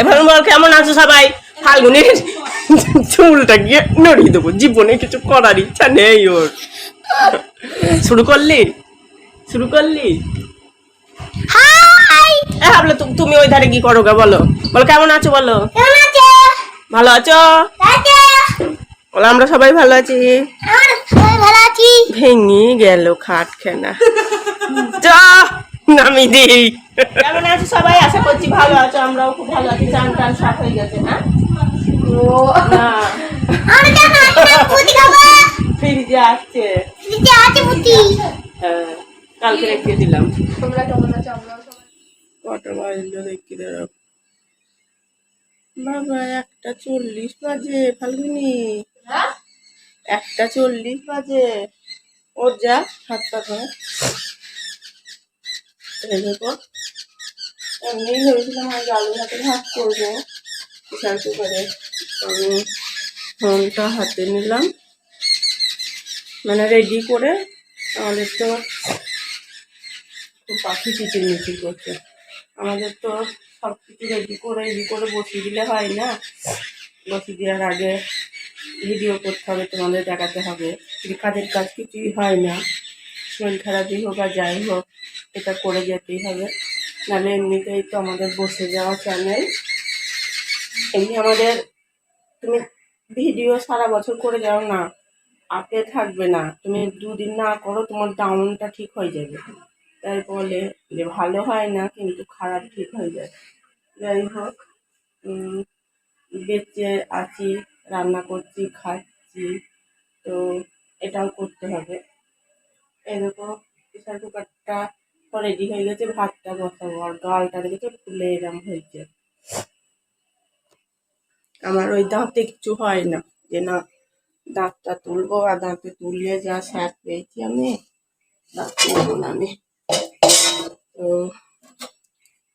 এবার বল কেমন আছো সবাই? ফাল্গুনের চুলটা গিয়ে নড়িয়ে দেবো। জীবনে কিছু করার ইচ্ছা নেই ওর। শুরু করলি? শুরু করলি? ভাবলো তুমি ওই ধারে কি করো গা বলো। বলো কেমন আছো বলো? ভালো আছো? বলো আমরা সবাই ভালো আছি। ভেঙে গেল খাট খেনা যা! নামি দিই। কেমন আছো সবাই? আশা করছি ভালো আছো। আমরাও খুব ভালো আছি। চান টান সব হয়ে গেছে হ্যাঁ না। পুতি ফ্রিজে আসছে। আছে পুতি হ্যাঁ কালকে রেখে দিলাম। তোমরা কেমন আছো? আমরা কটা বাজলো দেখি দাঁড়াও। বাবা একটা চল্লিশ বাজে ফাল্গুনি। একটা চল্লিশ বাজে। ওর যা হাত পা এমনি ভেবেছিলাম আজ আলু ভাতে ভাত করব প্রেশার কুকারে আমি ফোনটা হাতে নিলাম। মানে রেডি করে আমাদের তো পাখি কিচির মিচির করছে। আমাদের তো সব কিছু রেডি করে রেডি করে বসিয়ে দিলে হয় না? বসিয়ে দেওয়ার আগে ভিডিও করতে হবে, তোমাদের দেখাতে হবে। কাজের কাজ কিছুই হয় না। শরীর খারাপই হোক আর যাই হোক এটা করে যেতেই হবে। নাহলে এমনিতেই তো আমাদের বসে যাওয়া চ্যানেল এমনি আমাদের, তুমি ভিডিও সারা বছর করে যাও না, আপে থাকবে না। তুমি দুদিন না করো, তোমার ডাউনটা ঠিক হয়ে যাবে। তাই বলে যে ভালো হয় না, কিন্তু খারাপ ঠিক হয়ে যায়। যাই হোক বেঁচে আছি, রান্না করছি, খাচ্ছি, তো এটাও করতে হবে। এরকম প্রেশার কুকারটা রেডি হয়ে গেছে, ভাতটা বসাবো আর গালটা দেখেছে? ফুলে এরম হয়েছে। আমার ওই দাঁতে কিছু হয় না, যে না, দাঁতটা তুলবো আর দাঁতে তুলিয়ে যা স্যার পেয়েছি আমি, দাঁত তুলবো না আমি। তো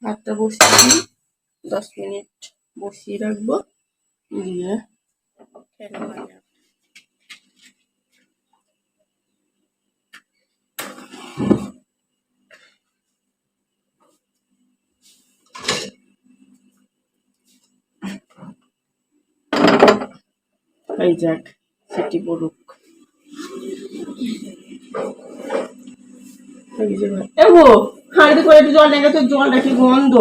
ভাতটা বসিয়ে দশ মিনিট বসিয়ে রাখব, দিয়ে যাক, সেটি পড়ুক এগো হাঁড়ি করে একটু জল রেখে তো জলটা কি গন্ধ?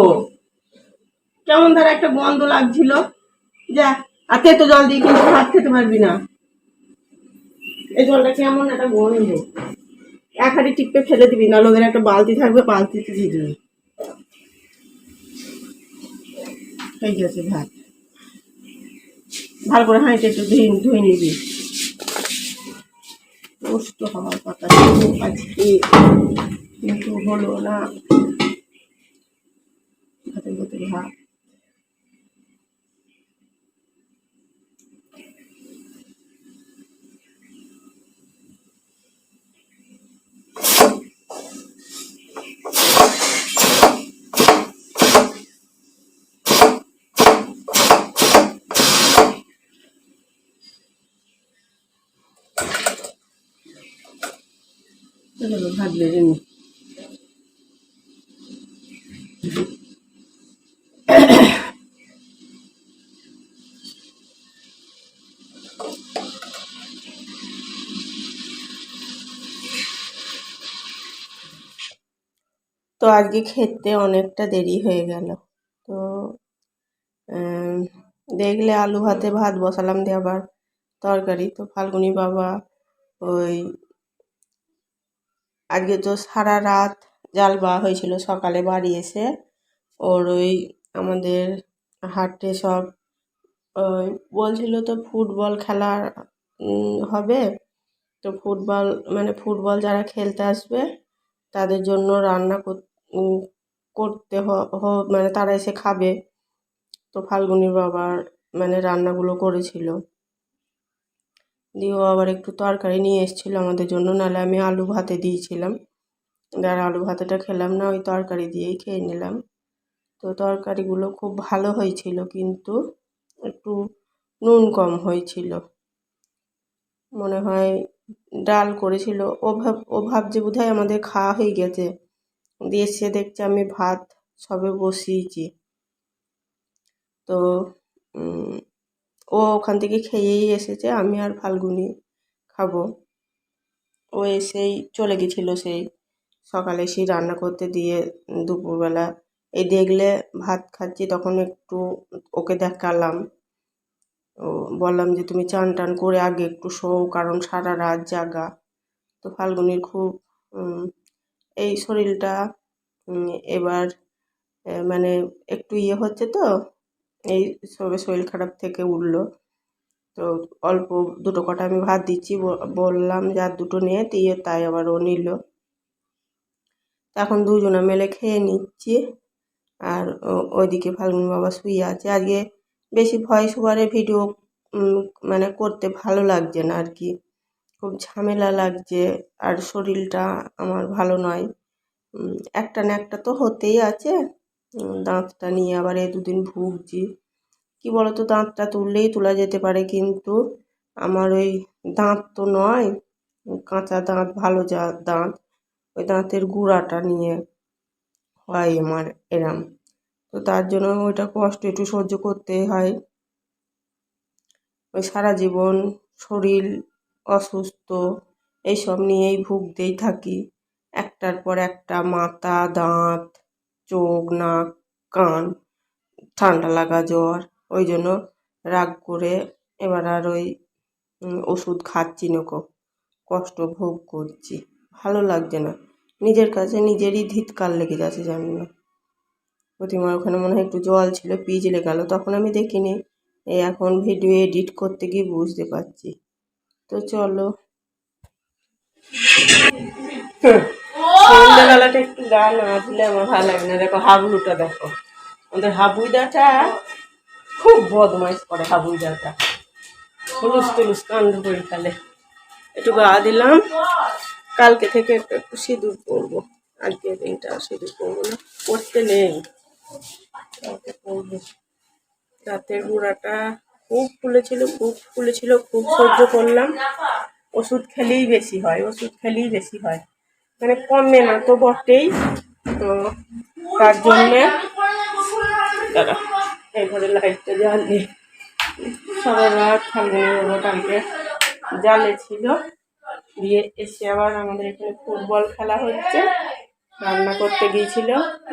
কেমন ধর একটা গন্ধ লাগছিল। যা, আর তো জল দিয়ে কিন্তু ভাত খেতে পারবি না। এই জলটা কেমন একটা গন্ধ। এক হাঁড়ি টিপে ফেলে দিবি, না ওদের একটা বালতি থাকবে, বালতিতে দিয়ে দিবি। হয়ে গেছে ভাত। ভালো করে হাঁড়িটা একটু ধুয়ে ধুয়ে নিবি। কষ্ট হওয়ার কথা। আজকে কিন্তু হলো না। চলো, ভাত বেড়ে নি। তো আজকে খেতে অনেকটা দেরি হয়ে গেল। তো দেখলে আলু ভাতে ভাত বসালাম দিয়ে আবার তরকারি। তো ফাল্গুনি বাবা ওই আজকে তো সারা রাত জাল বাওয়া হয়েছিল। সকালে বাড়ি এসে ওর ওই আমাদের হাটে সব, ওই বলছিল তো ফুটবল খেলা হবে। তো ফুটবল মানে ফুটবল যারা খেলতে আসবে তাদের জন্য রান্না কর- করতে হ- মানে তারা এসে খাবে। তো ফাল্গুনির বাবার মানে রান্নাগুলো করেছিল। দিয়ে ও আবার একটু তরকারি নিয়ে এসেছিল আমাদের জন্য, নাহলে আমি আলু ভাতে দিয়েছিলাম। আর আলু ভাতেটা খেলাম না, ওই তরকারি দিয়েই খেয়ে নিলাম। তো তরকারিগুলো খুব ভালো হয়েছিল, কিন্তু একটু নুন কম হয়েছিল। মনে হয় ডাল করেছিল। ও ভাব, ও ভাবছে বোধহয় আমাদের খাওয়া হয়ে গেছে। দিয়ে সে দেখছে আমি ভাত সবে বসিয়েছি। তো ও ওখান থেকে খেয়েই এসেছে, আমি আর ফাল্গুনি খাব। ও এসেই চলে গেছিল সেই সকালে সেই রান্না করতে দিয়ে দুপুরবেলা। এই দেখলে ভাত খাচ্ছি, তখন একটু ওকে দেখালাম। ও বললাম যে, তুমি চান টান করে আগে একটু শোও, কারণ সারা রাত জাগা। তো ফাল্গুনির খুব এই শরীরটা এবার মানে একটু ইয়ে হচ্ছে তো এই সবে শরীর খারাপ থেকে উঠল। তো অল্প দুটো কটা আমি ভাত দিচ্ছি বললাম যে আর দুটো নিয়ে দিয়ে তাই আবার ও নিল। এখন দুজনে মেলে খেয়ে নিচ্ছি। আর ওইদিকে ফাল্গুন বাবা শুয়ে আছে। আজকে বেশি ভয়েস ওভারে ভিডিও মানে করতে ভালো লাগছে না আর কি। খুব ঝামেলা লাগছে। আর শরীরটা আমার ভালো নয়। একটা না একটা তো হতেই আছে। দাঁতটা নিয়ে আবার এই দুদিন ভুগছি। কি বলতো, দাঁতটা তুললেই তোলা যেতে পারে, কিন্তু আমার ওই দাঁত তো নয় কাঁচা দাঁত, ভালো যা দাঁত, ওই দাঁতের গুঁড়াটা নিয়ে হয় আমার এরম। তো তার জন্য ওইটা কষ্ট, একটু সহ্য করতে হয়। ওই সারা জীবন শরীর অসুস্থ, এইসব নিয়েই ভুগতেই থাকি। একটার পর একটা মাথা, দাঁত চোখ, নাক, কান, ঠান্ডা লাগা জ্বর, ওই জন্য রাগ করে এবার আর ওই ওষুধ খাচ্ছি না কো, কষ্ট ভোগ করছি। ভালো লাগছে না। নিজের কাছে নিজেরই ধিৎকার লেগে যাচ্ছে জানি না। প্রতিমার ওখানে মনে হয় একটু জল ছিল পিছলে গেল তখন আমি দেখিনি। এই এখন ভিডিও এডিট করতে গিয়ে বুঝতে পারছি। তো চলো। সন্ধ্যেবেলাটা একটু গান না দিলে আমার ভালো লাগে না দেখো। হাবুটা দেখো আমাদের হাবুইদাটা খুব বদমাইশ করে হাবুইদাটা হুলুস তুলুস কাণ্ড করে ফেলে। একটু গা দিলাম। কালকে থেকে একটু একটু সিঁদুর পরবো। আজকে দিনটা সিঁদুর পরবো না। পরতে নেই। কালকে পরবো। রাতের গুঁড়াটা খুব ফুলেছিল খুব ফুলেছিল, খুব সহ্য করলাম। ওষুধ খেলেই বেশি হয়, ওষুধ খেলেই বেশি হয়। মানে কমে না তো বটেই। তো তার জন্যে দাঁড়া এই ঘরে লাইটটা জ্বালিয়ে সারা রাত ফাল্গুনি বাবা কালকে জালে ছিল। দিয়ে এসে আবার আমাদের এখানে ফুটবল খেলা হচ্ছে রান্না করতে গিয়েছিল।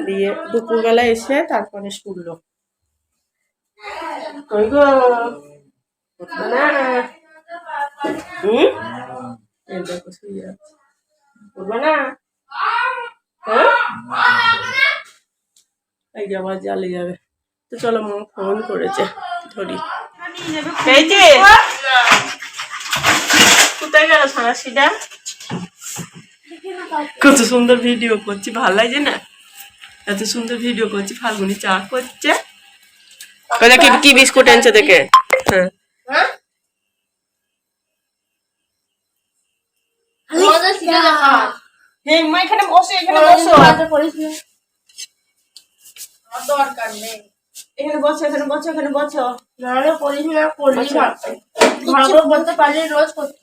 দিয়ে দুপুরবেলা এসে তারপরে শুনলো। ওই গো না। হুম? দেখো শুয়ে আছে। উঠবে না? হ্যাঁ? এই যে আবার জ্বালে যাবে। তো চলো মা ফোন করেছে ধরি। এই যে কোথায় গেল কত সুন্দর ভিডিও করছি ভালো লাগছে না? এত সুন্দর ভিডিও করছি ফাল্গুনি চা করছে। কি কি বিস্কুট এনেছে দেখে। হ্যাঁ? আমাদের সিধা দেখা হে মা এখানে বসো এখানে বসো। দরকার নেই। এখানে বসো এখানে বসো এখানে বসো। নাহলে করিস না করলি। ভালো ভালো বলতে পারলে রোজ করতে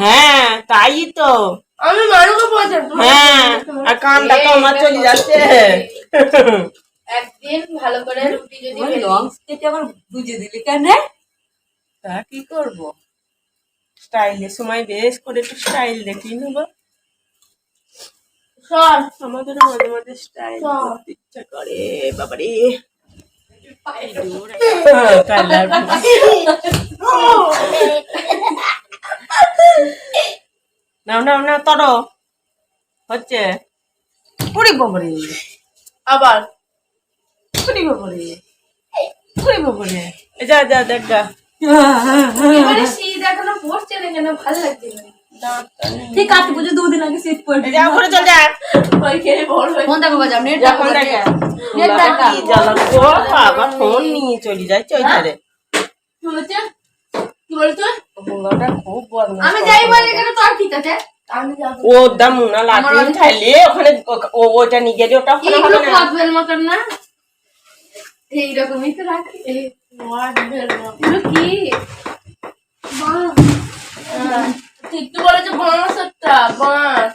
হ্যাঁ তাই তো। আমি মানুষকে হ্যাঁ আর কানটা তো আমার চলে যাচ্ছে। একদিন ভালো করে রুটি যদি লং স্কেচ আবার বুঝে দিলি কেন? তা কি করব? স্টাইলের সময় বেশ করে একটু স্টাইল দেখিয়ে নেব। সর আমাদেরও মাঝে মাঝে স্টাইল করতে ইচ্ছা করে বাবারে। নাও নাও না তরো। হচ্ছে। পুরি বাবারে। আবার। পুরি বাবারে। পুরি বাবারে। এ যা যা। দেখ গা পড়ছে না কেন ভালো লাগছে না ঠিক কাছে পুজো দুদিন আগে শীত পড়বে যা ঘুরে চল যা ওই বড় হয়ে ফোন দেখো বাজাও নেট দেখে। নেট দেখা কি বাবা ফোন নিয়ে চলে যাচ্ছে ওই ধারে কি কি বলছো? হুঙ্গাটা খুব বদমাশ আমি যাই বলে এখানে তোর ঠিক আছে। ও দামুনা লাঠি খাইলে ওখানে ওটা নিয়ে গেলে ওটা ওখানে হবে না? কদবেল মতন না? এইরকমই তো রাখি। এই কদবেল মতন। এগুলো কি? বাঁশ। আহ, ঠিক তো বলেছে বাঁশ একটা বাঁশ